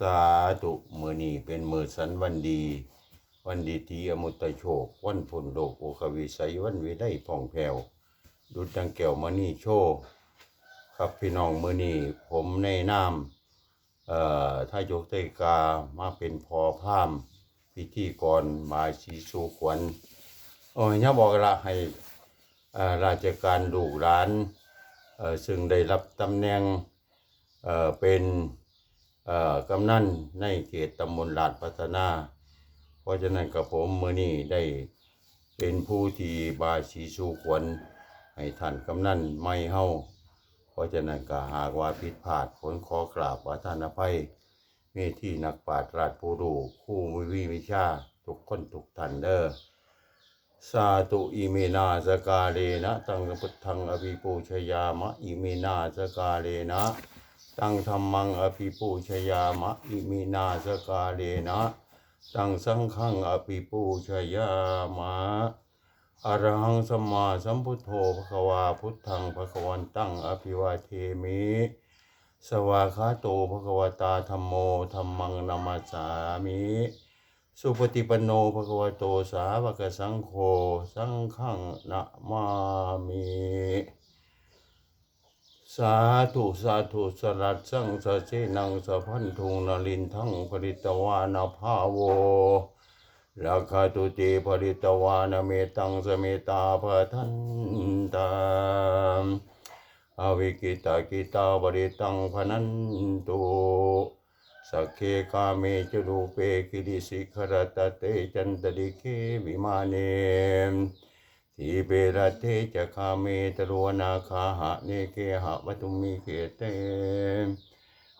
สาธุมือนี้เป็นมือสันวันดี วันดีทีอมุตตโชค วันพุนโลกโอควิสัยวันวิได้ผ่องแผ้วดุจดังแก้วมณีโชคครับพี่น้องมือนี้ผมในนามเอ่อท่ายกเตกามาเป็นพอพามพิธีกรมาชีสูขวัญโอ้ยเนี่ยบอกละให้เอ่อราชการลูกหลานเอ่อซึ่งได้รับตำแหน่งเอ่อเป็น กำนันในเขตตำบลลาดพัฒนา เพราะฉะนั้นกับผมมือนี้ได้เป็นผู้ที่บาชีสูควรให้ท่านกำนันไม่เฮาเพราะฉะนั้นก็หากว่าผิดพลาดผลขอกราบว่าท่านอภัยเมที่นักปราชญ์ราชผู้รู้คู่วิวิวิชาทุกคนทุกท่านเด้อสาธุอิเมนาสกาเลนะตังพุทธังอภิปูชยามะอิเมนาสกาเลนะ ตังธรรมังอภิปูชยามะอิเมนาสกาเลนะตังสังฆังอภิปูชยามะอรหังสัมมาสัมพุทโธภควาพุทธังภควันตั้งอภิวาเทมิ สวากขาโตภควตาธรรมโมธรรมังนามาสามิ สุปฏิปันโนภคะวโตสาวกสังโฆสังฆังนะมามิ สาธุสาธุสรัสสังสะเสนังสะพันธุงนลินทั้งปริตวานาภาโวราคาตุเตปริตวานาเมตังสเมตาภทันตามอวิกิตากิตาบริตังพนันตุสักเคกาเมจรูเปกิริสิขรตเตจันตริเควิมาเน ทีเปรเทจะคาเมตรวนาคาหะเนเกหะวัตุมิเกเต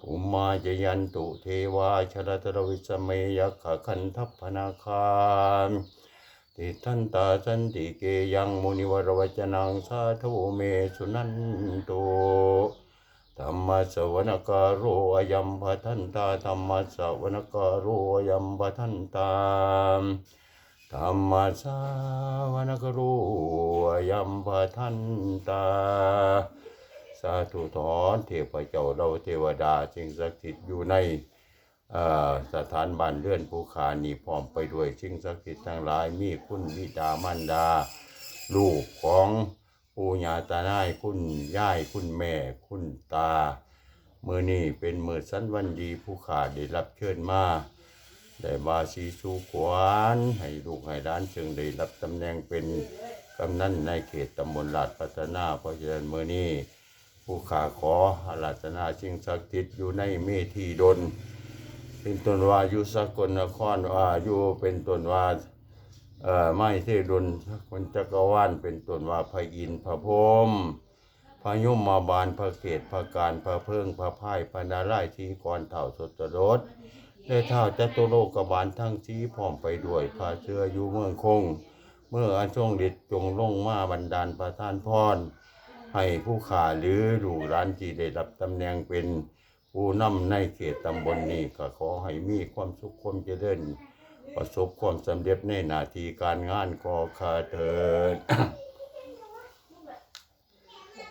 ปุมมาจยันตุเทวาชรตรวิสเมยักขคันทัพพนาคามติทันตาสันติเกยังมุนิวรวจนังสาธุเมสุนันตุธรรมสวนการโรอยัมพทันตาธรรมสวนการโรอยัมพทันตา ธรรมสวนกรโรอยัมพัทันตา สาธุถอนเทพเจ้าเราเทวดาสิ่งศักดิ์สิทธิ์อยู่ในสถานบ้านเรือนภูขานี่พร้อมไปด้วยสิ่งศักดิ์สิทธิ์ทั้งหลายมีคุณวิดามันดา ลูกของปู่ย่าตานายคุณย่ายคุณแม่คุณตา มือนี้เป็นมือสันวันดีผู้ขาได้รับเชิญมา ได้มาสีสู่ขวานให้ลูกให้ร้านจึงได้รับตำแหน่งเป็นกำนันในเขตตำบลลาดพัฒนาเพราะฉะนั้นมือนี้ผู้ขาขออาราธนาชิงศักดิ์สิทธิ์อยู่ในเมธีดลเป็นต้นว่าอยู่สกลนครว่าอยู่เป็นต้นว่าเอ่อไม้เทดนคนจักรวาลเป็นต้นว่าพระอินทร์พระพรหมพระยมมาบาลพระเกตพระการพระเพิงพระพายพระนาราทีกรเถ่าสดรส ได้เท่าจตุโลกบาลทั้งสีพร้อมไปด้วยพระเชื่ออยู่เมืองคง เมื่ออันทรงฤทธิ์จงลงมาบันดาลประทานพร ให้ผู้ขาหรือลูกหลานที่ได้รับตำแหน่งเป็นผู้นำในเขตตำบลนี้ก็ขอให้มีความสุขความเจริญประสบความสำเร็จในหน้าที่การงานก็ขาเถิด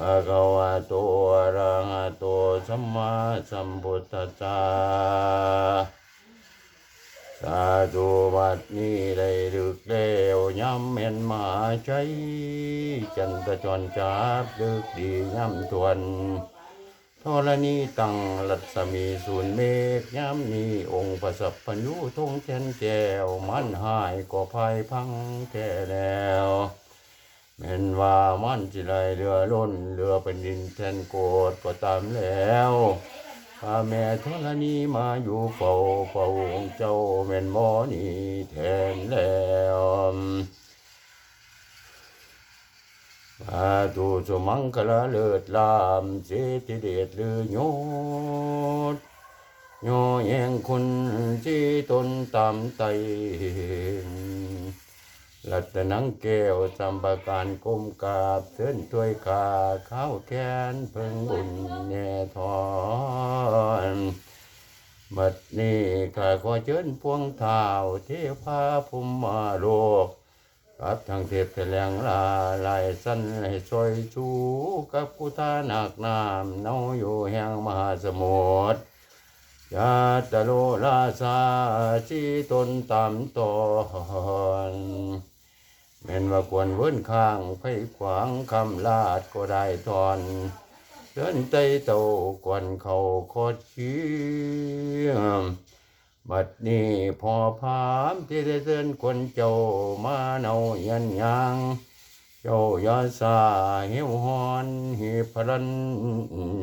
ภะคะวะโตอะระหะโตสัมมาสัมพุทธัสสะสาธุบัดนี้ได้ดึกแล้วย้ำเม่นมาใจจันทจรจับดึกดีย้ำทวนธรณีตังรัศมีสูนเมฆยามนี้องค์ประสัพพัญญูทงแก่นแก้วมันหายก็ภัยพังแก่แล้ว แม่นว่ามันจิไรเรือล้นเรือเป็นดินแทนโกดก็ตามแล้วข้าแม่ธรณีมาอยู่เฝ้าเฝ้าองค์เจ้าแม่นมอนี่แทนแล้วอาตุสุมังคลาเลิศลามเสติเดชลือโยดโยแยงคุณจีตนตามไต รัตนังแก้วสัมปการก้มกาบเส้นถ้วยขาข้าวแค้นเพิ่งบุญแน่ทอนบัดนี้ข้าขอเชิญพวงเท้าเทพาภูมิมาโลกกับทางเทพแถลงลาลายสั้นให้ซอยชูกับกุธานักน้ำเนาอยู่แห่งมหาสมุทรยาตะโลลาสาชีตนตามตอน แม่นว่าควรเว้นข้างไฟขวางคำลาดก็ได้ทอนเดินไตเต้ากวนเขาโคดชียมบัดนี้พอพามที่ได้เตือนคนเจ้ามาเนายันยังเจ้ายาสาเหิวหอนหิพรัน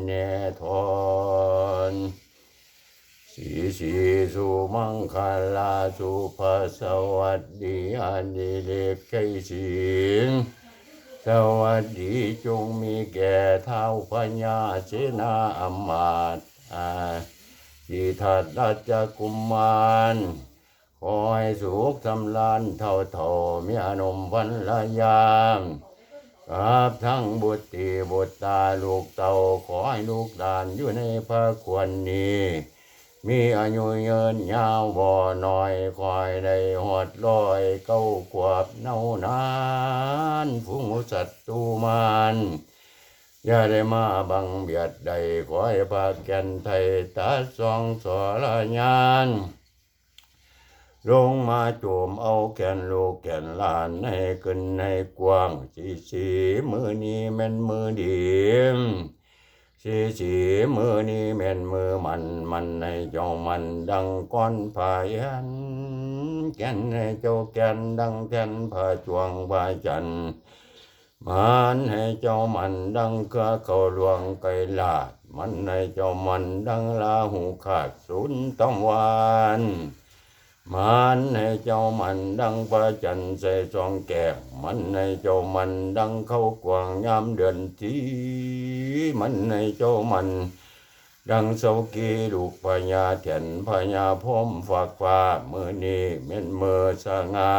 แน่ทอน สีสีสุมังคลาสุภาสวัสดีอันดีเล็กใจสิงสวัสดีจงมีแก่เท้าพญาเสนาอมาตย์อาจิทัดราชกุมมารขอให้สุขทำลานเท่าเท่ามีอนุมวันละยามกับทั้งบุตรีบุตรตาลูกเต่าขอให้ลูกหลานอยู่ในพระควรนี้ มีอายุยืนยาวบ่น้อยคอยได้หอดลอยเก้าขวบเน่านานผู้ศัตรูมันอย่าได้มาบังเบียดใดขอให้พาแก่นไทยตาสองสอละยานลงมาโจมเอาแก่นลูกแก่นลานให้ขึ้นให้กว้างสีสีมือนี้แม่นมือดี สีสีมือนี้แม่นมือมันมันให้เจ้ามันดังก้อนพายันแก่นให้เจ้าแก่นดังแก่นพาจวงพาจันมันให้เจ้ามันดังกะเขาหลวงไกลลาดมันให้เจ้ามันดังลาหูขาดสุนตะวัน มันให้เจ้ามันดังพระจันทร์ใส่จองแก้มมันให้เจ้ามันดังเข้ากวางยามเดือนทีมันให้เจ้ามันดังเสากีลูกพญาเถียนพญาพมฝากฟ้ามือนี้เม่นมือสง่า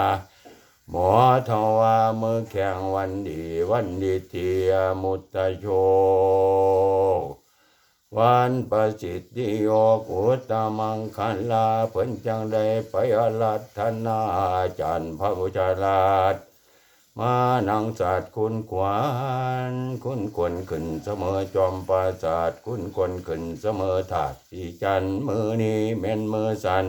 หมอทว่ามือแข่งวันดีวันดีเทียมุตตโช วันประสิทธิโยกุตมังคันลาเพิ่นจังได้ไปอารัธนาจันทร์พระพุทธราชมานังศาสตร์คุณขวานคุณควรขึ้นเสมอจอมปราศาสตร์คุณควรขึ้นเสมอถาดสีจันมือนี้แม่นมือสัน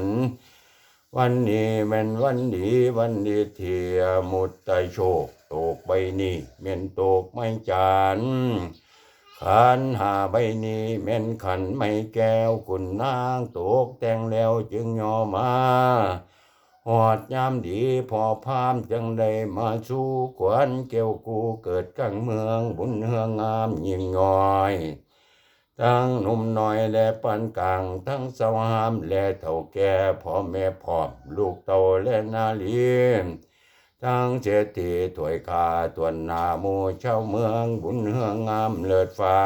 วันนี้แม่นวันดีวันดีเทียมุตตโชคตกใบนี้แม่นตกไม่จาน ขันหาใบนี้แม่นขันไม่แก้วคุณนางตกแต่งแล้วจึงยอมาหอดยามดีพอพามจังได้มาสู่ขวัญเกี่ยวกูเกิดกลางเมืองบุญเฮืองงามยิ่งย่อยทั้งหนุ่มน้อยและปานกลางทั้งสาวหามและเฒ่าแก่พ่อแม่พร้อมลูกเต่าและนาลี ทั้งเจตีถวยคาตวนนาหมูเช่าเมือง บุญเฮืองงามเลิศฟ้า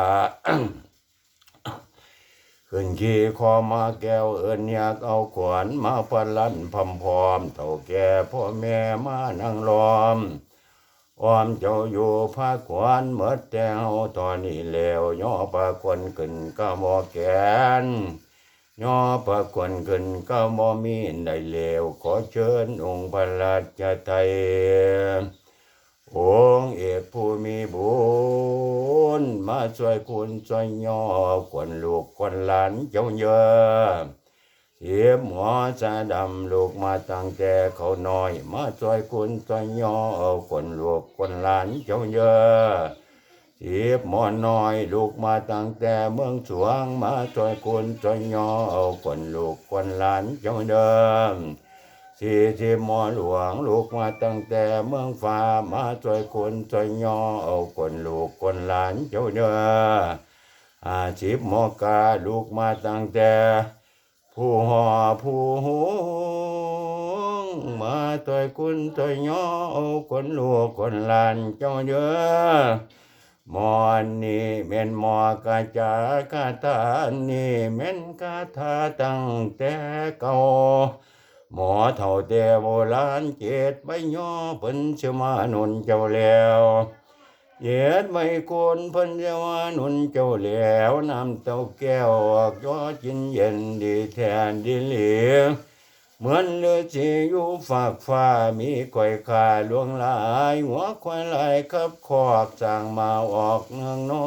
ขึ้นขี่คอมาแก้วเอิญอยากเอาขวานมาพลันพำพร้อมเฒ่าแก่พ่อแม่มานั่งล้อมอ้อมเจ้าอยู่ภาคขวานเมื่อแต่เฮาตอนนี้แล้วย่อปากคนขึ้นก็บ่แกน ย่อปากคนขึ้นก็บ่มีได้แล้วขอเชิญองค์พระราชไทยองค์เอกผู้มีบุญมาช่วยคุณช่วยย่อควนลูกควนหลานเจ้าเยอะเสียหมอจะดำลูกมาตั้งแต่เขาน้อย มาช่วยคุณช่วยย่อควนลูกควนหลานเจ้าเยอะ สียหมอน้อยลูกมาตั้งแต่เมืองสวงมาช่วยคุณช่วยย่อาคนลูกคนหลานเจ้าเดิมสี่สิบหมอหลวงลูกมาตั้งแต่เมืองฟ้ามาช่วยคนช่วยย่อเอาคนลูกคนหลานเจ้าเด้ออาชีพหมอกาลูกมาตั้งแต่ผู้หอผู้หวงมาช่วยคนช่วยย่อเอาคนลูกคนหลานเจ้าเด้อห มอนนี่แม่นมอกาจาคาถานี่แม่นคาถาตั้งแต่เก่าหมอเท่าแต่โบราณเจ็ดใบย่อเพิ่นเชมานุนเจ้าแล้วเจ็ดใบโคนเพิ่นเชมานุนเจ้าแล้วน้ำเต้าแก้วออกย้อจินเย็นดีแทนดีเหลียง เหมือนเลือจีอยู่ฝากฟ้ามีก่อยขาลวงลาย หัวควายลายครับขอกจางมาออกเนืองน้อ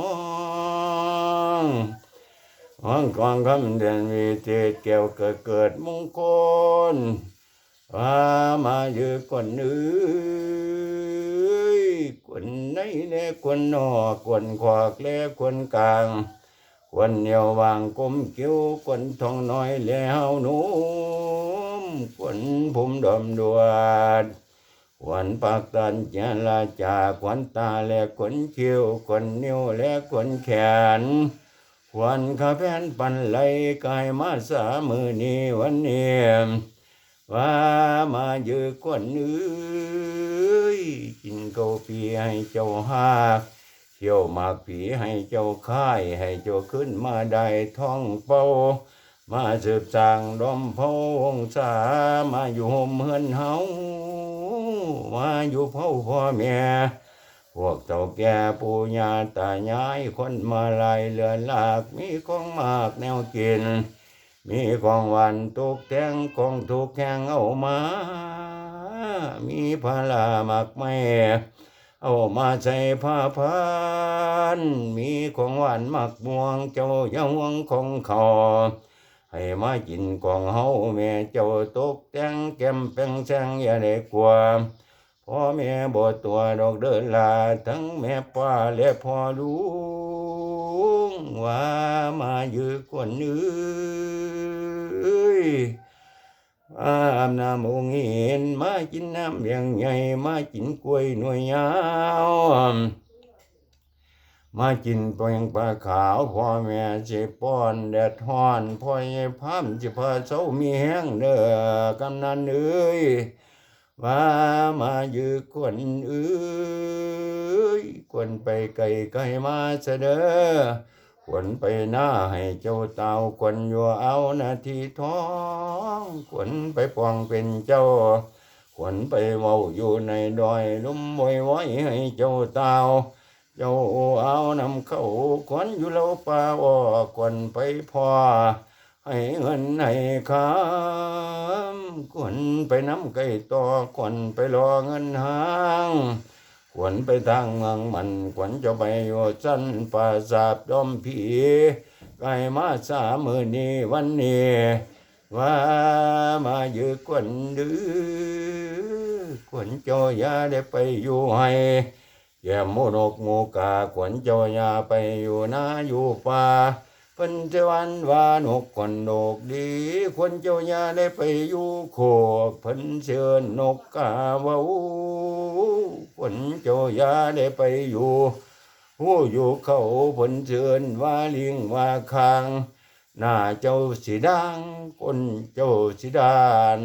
งห้องกองคำเดือนวิเศษเกี่ยวเกิดเกิดมงคลว่ามาอยู่คนเอ้ยคนไหนแลคนนอกคนขวากแลคนกลาง คนเหนียววางกลมเกี้ยวคนทองน้อยแล้วหนุ่มคนผมดมดวดขวัญปากตันเจลาจาขวัญตาและขวัญคิ้วขวัญนิ้วและขวัญแขนขวัญขาแผ่นปันไหลกายมาสามือนี้วันเนี้ว่ามาเยอะขวัญเอ้ยกินเกาปีให้เจ้าหาก เที่ยวหมากผีให้เจ้าค่ายให้เจ้าขึ้นมาได้ท้องเป้ามาสืบจางดอมพงษามาอยู่ห่มเฮือนเฮามาอยู่เผาพ่อแม่พวกเต่าแก่ปู่ย่าตายายคนมาลายเลือนลากมีของมากแนวกิน มีของหวานตกแต่งของถูกแข่งเอามา มีพลามากแม่ เอามาใส่ผ้าพัน มีของหวานมักม่วงเจ้าย่าห่วงของเขาให้มากินของเฮาแม่เจ้าตกแต่งแก้มแป้งแซงอย่าได้กลัวพ่อแม่บ่ตัวดอกเดินลาทั้งแม่ป้าและพ่อลุงว่ามาอยู่คนเอ้ย อาบน้ำองเห็นมากินน้ำเลี้ยงใหญ่มากินกล้วยหน่วยยาวมากินปลายังปลาขาวพ่อแม่สิป้อนแดดฮ้อนพ่อใหญ่พามสิพาเช้ามีแห้งเด้อกำนันเอ้ยว่ามาอยู่คนเอ้ยควรไปไกลไกลมาเสดอ ควรไปหน้าให้เจ้าเต่าควรอยู่เอานาทีท้องควรไปปองเป็นเจ้าขวัญไปเมาอยู่ในดอยลุ่มมวยไว้ให้เจ้าเต่าเจ้าเอานำเข้าขวัญอยู่เล่าป่าว่าขวัญไปพอให้เงินให้คำขวัญไปน้ำไก่ต่อขวัญไปรอเงินหาง ขวัญไปทางเมืองมันขวัญจะไปอยู่จันปราสาทดอมผีไก่มาสามมือนี้วันนี้ว่ามาอยู่ขวัญดื้อขวัญจอยาได้ไปอยู่ให้แย่มโมนกโมกาขวัญจอยาไปอยู่นาอยู่ป่า เพิ่นเทวันวานกขวัญนกดีขวัญเจ้าอยาได้ไปอยู่โคกเพิ่นเชิญนกกาเวาขวัญเจ้าอยาได้ไปอยู่หูอยู่เขาเพิ่นเชิญว่าลิงว่าคางหน้าเจ้าสีดังคนเจ้าสีดาน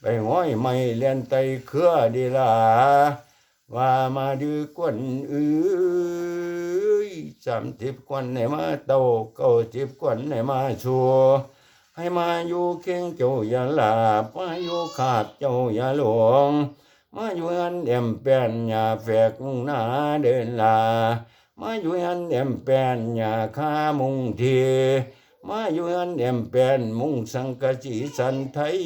ไปง้อยไม่เลียนไตเครือดีลา ว่ามาดูกวนเอ้ยสามสิบกวนให้มาโตเก้าสิบกวนให้มาชัวให้มาอยู่เคียงเจ้าอย่าหลาบมาอยู่ขาดเจ้าอย่าหลวง มาอยู่อันเอ็มแปนอย่าแฝกมุ่งหน้าเดินลา มาอยู่อันเอ็มแปนอย่าข้ามุงที มาอยู่อันเอ็มแปนมุงสังกะจีสันไทย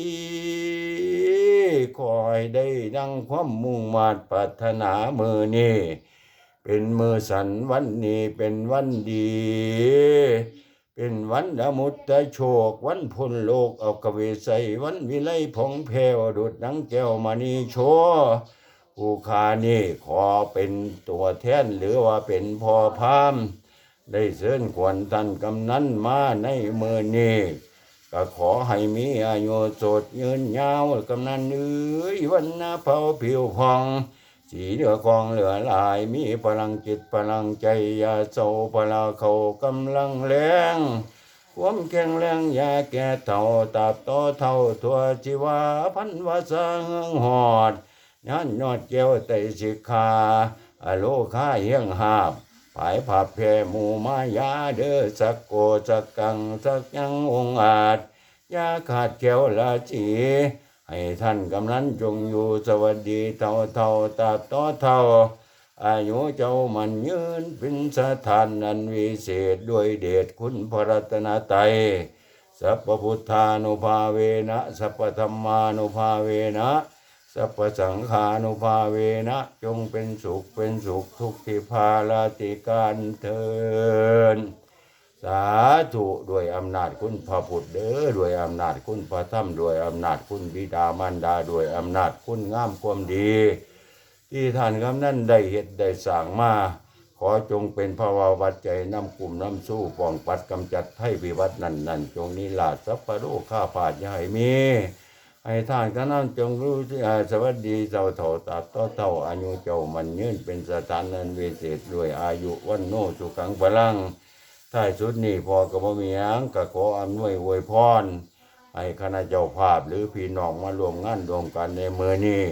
คอยได้ดังความมุ่งมาดปรารถนามือนี้เป็นมือสันวันนี้เป็นวันดี เป็นวันอมุตตะโชค วันพ้นโลกเอากเวใสวันวิไลพองแผ่วดุดดังแก้วมณีโชผู้ขานี่ขอเป็นตัวแทนหรือว่าเป็นพ่อพาม ได้เชิญขวัญท่านกำนันมาในมือนี้ก็ขอให้มีอายุสดยืนยาวกำนันเอ้ยวันนาเผาผิวพอง สีเหลือคองเหลือหลายมีพลังจิตพลังใจอยาโศพลาเขากำลังแรงความแข็งแรงอยาแก่เท่าตราบโตเท่าทัวชีวาพันวาสาเฮืองหอดยันยอดเก้วไตสิกขาอโลคาเฮียงหาบ ผายผับแพ่หมูมายาเดอสักโกสักกังสักยังองอาจยาขาดแก้วละจีให้ท่านกำนันจงอยู่สวัสดีเท่าเท่าตาต่อเท่าอายุเจ้ามันยืนเป็นสถานนันวิเศษด้วยเดชคุณพระรัตนตรัยสัพพุทธานุภาเวนะสัพพธรรมานุภาเวนะ สัพสังฆานุภาเวนะจงเป็นสุขเป็นสุขทุกทิพาลาติการเทินสาธุด้วยอำนาจคุณพระพุทธเด้อด้วยอำนาจคุณพระธรรมด้วยอำนาจคุณบิดามารดาด้วยอำนาจคุณงามความดี ที่ท่านกำนั้นได้เหตุได้สั่งมาขอจงเป็นภาวะวัจจัยนำกลุ่มนำสู้ป้องปัดกำจัดให้วิวัฒน์นั่นนั่นจงนิลาศสัพพโลข้าพาดยาให้มี ให้ท่านกำนั้นจงรู้ที่อาสวัสดีเจ้าเถ่าตัดต่อเต่าอายุเจ้ามันยืนเป็นสถานนันเวเศษด้วยอายุวันโนสุขังพลังท้ายสุดนี่พอกับบ่มีหยังก็ขออำนวยอวยพรให้คณะเจ้าภาพหรือพี่น้องมารวมงานรวมกันในมือนี้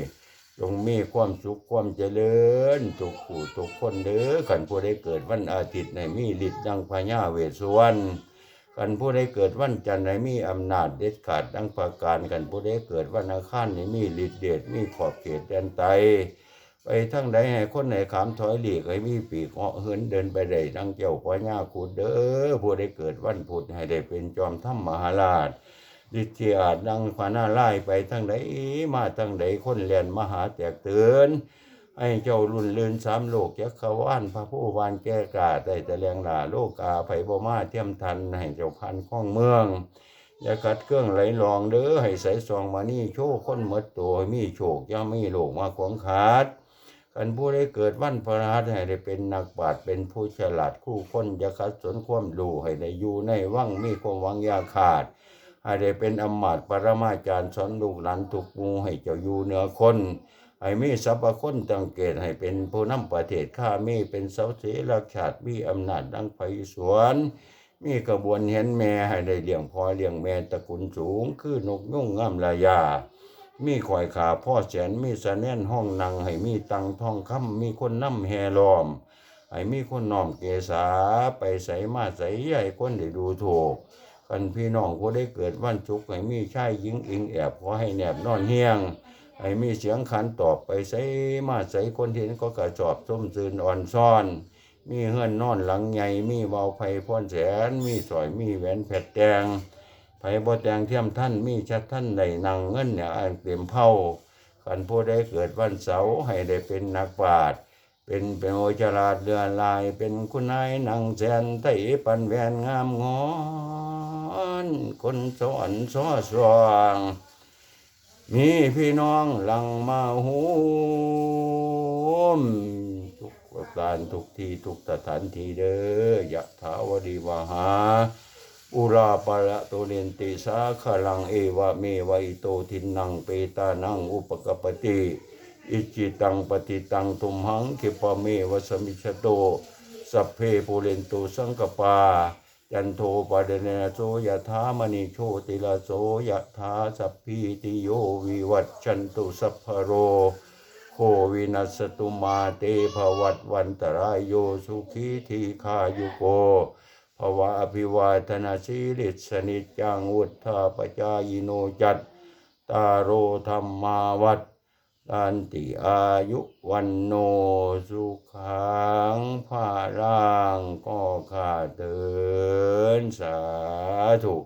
จงมีความสุขความเจริญทุกผู้ทุกคนเด้อขันผู้ได้เกิดวันอาทิตย์ในมีฤทธิ์ดังพญาเวสสุวรรณ ขันผู้ได้เกิดวันจันทร์ในมีอำนาจเด็ดขาดดังประการกันผู้ได้เกิดวันอังคารในมีฤทธิ์เดชมีขอบเขตแดนไตไปทั้งใดให้คนไหนขามถอยหลีกให้มีปีกเหาะเหินเดินไปได้ดังเจ้าพ่อญาคูดเด้อผู้ได้เกิดวันพุธให้ได้เป็นจอมถ้ำมหาราชฤทธิอาจดังพานาไล่ไปทั้งใดมาทั้งใดคนเรียนมหาแตกเตือน ให้เจ้ารุ่นเลือนสามโลกยักขวานพระผู้วานแก้กาได้แต่แรงหลาโลกาไผบ่มาเทียมทันให้เจ้าพันข้องเมืองอย่ากัดเครื่องไหลลองเด้อให้ใส่ซองมานี่โชคคนหมดตัวมีโชคย่ามีโลกมาขวางขาดกันผู้ได้เกิดวันพระหัสให้ได้เป็นนักปราชญ์เป็นผู้ฉลาดคู่คนอย่าขัดสนความรู้ให้ได้อยู่ในวังมีความวังยาขาดให้ได้เป็นอมาตย์ปรมาจารย์สอนลูกหลานทุกมูให้เจ้าอยู่เหนือคน ให้มีสรรพคนตังเกตให้เป็นผู้นำประเทศข้ามีเป็นเสาเสราชาติมีอำนาจดังไฟสวนมีกระบวนเห็นแม่ให้ได้เลี้ยงพอเลี้ยงแม่ตระกุลสูง คือนกยุ่งงามลายา มีข่อยขาพ่อแสนมีสะแน่นห้องนังให้มีตังทองคำมีคนนำแห่ล้อมให้มีคนน้อมเกษาไปใส่มาใส่ให้คนได้ดูถูกกันพี่น้องผู้ได้เกิดวันศุกให้มีชายหญิงอิงแอบขอให้แนบนอนเฮียง ให้มีเสียงขันตอบไปใส่มาใส่คนเห็นก็กระจอบส้มซืนอ่อนซ่อน มีเฮือนนอนหลังใหญ่มีเบาไฟพรแสน มีสอยมีแหวนแผดแดงไผบ่แตงเทียมท่านมีชัดท่านได้นางเงินเนี่ยอ่านเต็มเผาขันผู้ได้เกิดวันเสาร์ให้ได้เป็นนักปราชญ์เป็นเป็นโอจราดเรือนลายเป็นคุณนายนางแสนไตปันแหวนงามงอน คนสอนสอสว่าง มีพี่น้องหลังมาโหมทุกประการทุกที่ทุกสถานที่เด้อยะถาวดีวาหา อุราปะละโตเรนติสาขลังเอวะเมวะอิโตทินนังเปตานังอุปกปปติ อิจิตังปฏิตังทุมหังคิปะเมวะสมิชโตสัพเพปุเรนโตสังกปา จันโทปเดเนโสยะถามณิโชติลาโสยะถาสัพพิติโยวิวัตชันตุสัพพโรโควินัสตุมาเตภวัตวันตรายโยสุขีทีขายุโกภวะอภิวาทนาสีริสนิจังวุธาปจายโนจัตตารโรธรรมาวัด อันติอายุวันโนสุขังภาร่างก็ขาเดินสาธุ